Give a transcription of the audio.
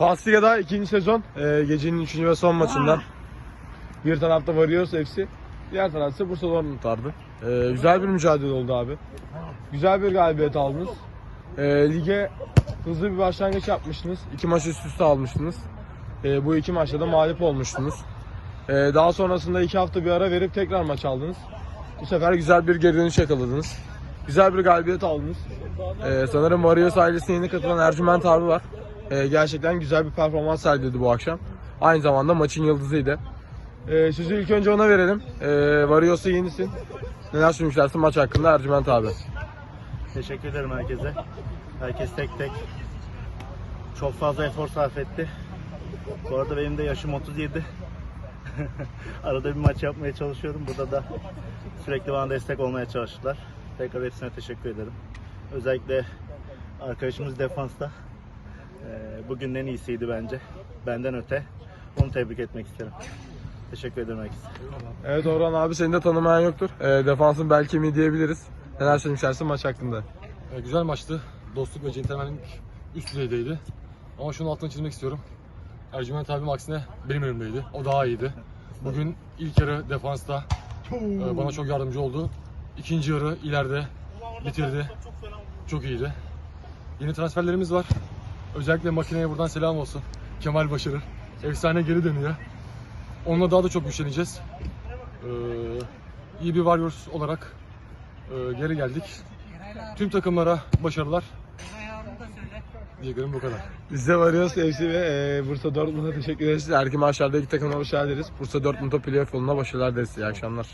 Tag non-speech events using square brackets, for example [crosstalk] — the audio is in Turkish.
Pasliga'da ikinci sezon e, gecenin üçüncü ve son maçından. Bir tarafta Warriors FC, diğer tarafta Bursa Dortmund vardı. E, güzel bir mücadele oldu abi. Güzel bir galibiyet aldınız. E, lige hızlı bir başlangıç yapmıştınız. İki maç üst üste almıştınız. E, bu iki maçta da mağlup olmuştunuz. E, daha sonrasında iki hafta bir ara verip tekrar maç aldınız. Bu sefer güzel bir geri dönüş yakaladınız. Güzel bir galibiyet aldınız. Ee, sanırım Warriors ailesine yeni katılan Ercüment abi var. Ee, gerçekten güzel bir performans sergiledi bu akşam. Aynı zamanda maçın yıldızıydı. Ee, sözü ilk önce ona verelim. Ee, Warriors'a yenisin. Neler söylemişlersin maç hakkında Ercüment abi? Teşekkür ederim herkese. Herkes tek tek çok fazla efor sarf etti. Bu arada benim de yaşım 37. [laughs] Arada bir maç yapmaya çalışıyorum. Burada da sürekli bana destek olmaya çalıştılar. Tekrar hepsine teşekkür ederim. Özellikle arkadaşımız defansta. Ee, Bugün en iyisiydi bence. Benden öte. Onu tebrik etmek isterim. Teşekkür ederim herkese. Evet Orhan abi seni de tanımayan yoktur. Ee, defansın belki mi diyebiliriz. Neler söylemişlersin maç hakkında? E, güzel maçtı. Dostluk ve centilmenlik üst düzeydeydi. Ama şunu altını çizmek istiyorum. Ercüment abim aksine benim önümdeydi. O daha iyiydi. Bugün ilk yarı defansta e, bana çok yardımcı oldu. İkinci yarı ileride bitirdi. Çok iyiydi. Yeni transferlerimiz var. Özellikle makineye buradan selam olsun. Kemal Başarır. Efsane geri dönüyor. Onunla daha da çok güçleneceğiz. Ee, iyi bir Warriors olarak e, geri geldik. Tüm takımlara başarılar. Diyeceklerim bu kadar. Biz de Warriors FC ve e, Bursa Dortmund'a teşekkür ederiz. Erkin Maçlar'da iki takımla başarılar dileriz. Bursa Dortmund'a playoff yoluna başarılar dileriz. İyi akşamlar.